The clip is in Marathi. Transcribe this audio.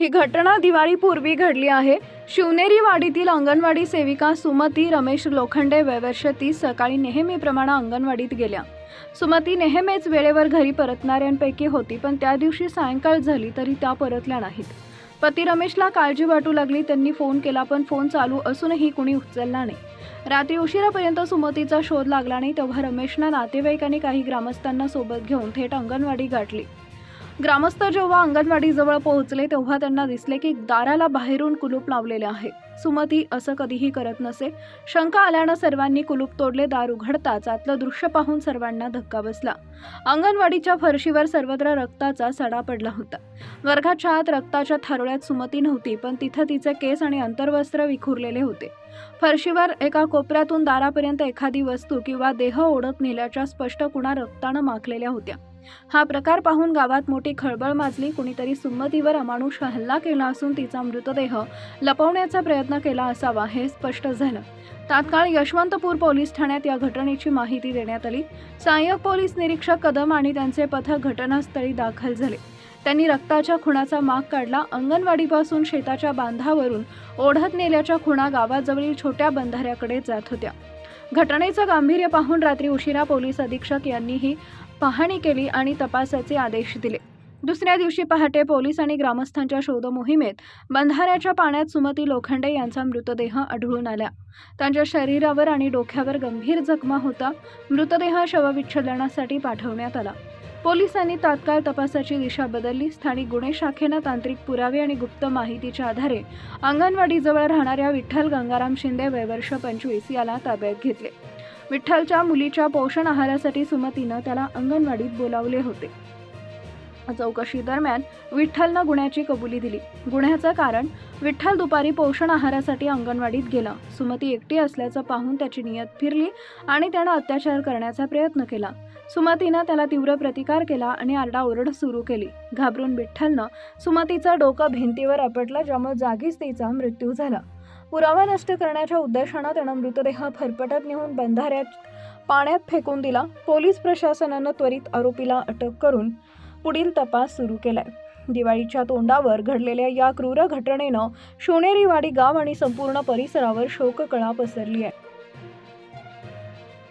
ही घटना दिवाळीपूर्वी घडली आहे. शिवनेरी वाडीतील अंगणवाडी सेविका सुमती रमेश लोखंडे वयवर्ष तीस सकाळी नेहमीप्रमाणे अंगणवाडीत गेल्या. सुमती नेहमीच वेळेवर घरी परतणाऱ्यांपैकी होती पण त्या दिवशी सायंकाळ झाली तरी त्या परतल्या नाहीत. पती रमेशला काळजी वाटू लागली त्यांनी फोन केला पण फोन चालू असूनही कुणी उचलला नाही. रात्री उशिरापर्यंत सुमतीचा शोध लागला नाही तेव्हा रमेशनं नातेवाईकांनी काही ग्रामस्थांना सोबत घेऊन थेट अंगणवाडी गाठली. ग्रामस्थ जेव्हा अंगणवाडीजवळ पोहोचले तेव्हा त्यांना दिसले की दाराला बाहेरून कुलूप लावलेले आहे. सुमती असं कधीही करत नसे. शंका आल्यानं सर्वांनी कुलूप तोडले दार उघडताच आतलं दृश्य पाहून सर्वांना धक्का बसला. अंगणवाडीच्या फरशीवर सर्वत्र रक्ताचा सडा पडला होता. वर्गाच्या आत रक्ताच्या थारोळ्यात सुमती नव्हती पण तिथं तिचे केस आणि अंतर्वस्त्र विखुरलेले होते. फरशीवर एका कोपऱ्यातून दारापर्यंत एखादी वस्तू किंवा देह ओढत नेल्याच्या स्पष्ट कुणा रक्तानं माखलेल्या होत्या. हा प्रकार पाहून गावात मोठी खळबळ माजली. कुणीतरी सुमतीवर अमानुष हल्ला केला असून तिचा मृतदेह लपवण्याचा प्रयत्न प्रयत्न केला असावा हे स्पष्ट झालं. तात्काळ यशवंतपूर पोलीस ठाण्यात या घटनेची माहिती देण्यात आली. सहाय्यक पोलीस निरीक्षक कदम आणि त्यांचे पथक घटनास्थळी दाखल झाले. त्यांनी रक्ताच्या खुणाचा माग काढला. अंगणवाडीपासून शेताच्या बांधावरून ओढत नेल्याच्या खुणा गावाजवळील छोट्या बंधाऱ्याकडे जात होत्या. घटनेचं गांभीर्य पाहून रात्री उशिरा पोलीस अधीक्षक यांनीही पाहणी केली आणि तपासाचे आदेश दिले. दुसऱ्या दिवशी पहाटे पोलीस आणि ग्रामस्थांच्या शोध मोहिमेत बंधाऱ्याच्या पाण्यात सुमती लोखंडे यांचा मृतदेह आढळून आला. त्यांच्या शरीरावर आणि डोक्यावर गंभीर जखमा होता. मृतदेह शवविच्छेदनासाठी पाठवण्यात आला. पोलिसांनी तात्काळ तपासाची दिशा बदलली. स्थानिक गुन्हे शाखेनं तांत्रिक पुरावे आणि गुप्त माहितीच्या आधारे अंगणवाडीजवळ राहणाऱ्या विठ्ठल गंगाराम शिंदे वयवर्ष पंचवीस याला ताब्यात घेतले. विठ्ठलच्या मुलीच्या पोषण आहारासाठी सुमतीनं त्याला अंगणवाडीत बोलावले होते. चौकशी दरम्यान विठ्ठलनं गुन्ह्याची कबुली दिली. गुन्ह्याचं कारण विठ्ठल दुपारी पोषण आहारासाठी अंगणवाडीत गेला. सुमती एकटी असल्याचं पाहून त्याची नियत फिरली आणि त्यानं अत्याचार करण्याचा प्रयत्न केला. सुमतीनं त्याला तीव्र प्रतिकार केला आणि आरडाओरड सुरू केली. घाबरून विठ्ठलनं सुमतीचं डोकं भिंतीवर अपटला ज्यामुळे जागीच तिचा मृत्यू झाला. पुरावा नष्ट करण्याच्या उद्देशानं त्यानं मृतदेह फरफटत नेऊन बंधाऱ्यात पाण्यात फेकून दिला. पोलीस प्रशासनानं त्वरित आरोपीला अटक करून पुढील तपास सुरू केलाय. दिवाळीच्या तोंडावर घडलेल्या या क्रूर घटनेनं सोनेरीवाडी गाव आणि संपूर्ण परिसरावर शोककळा पसरली आहे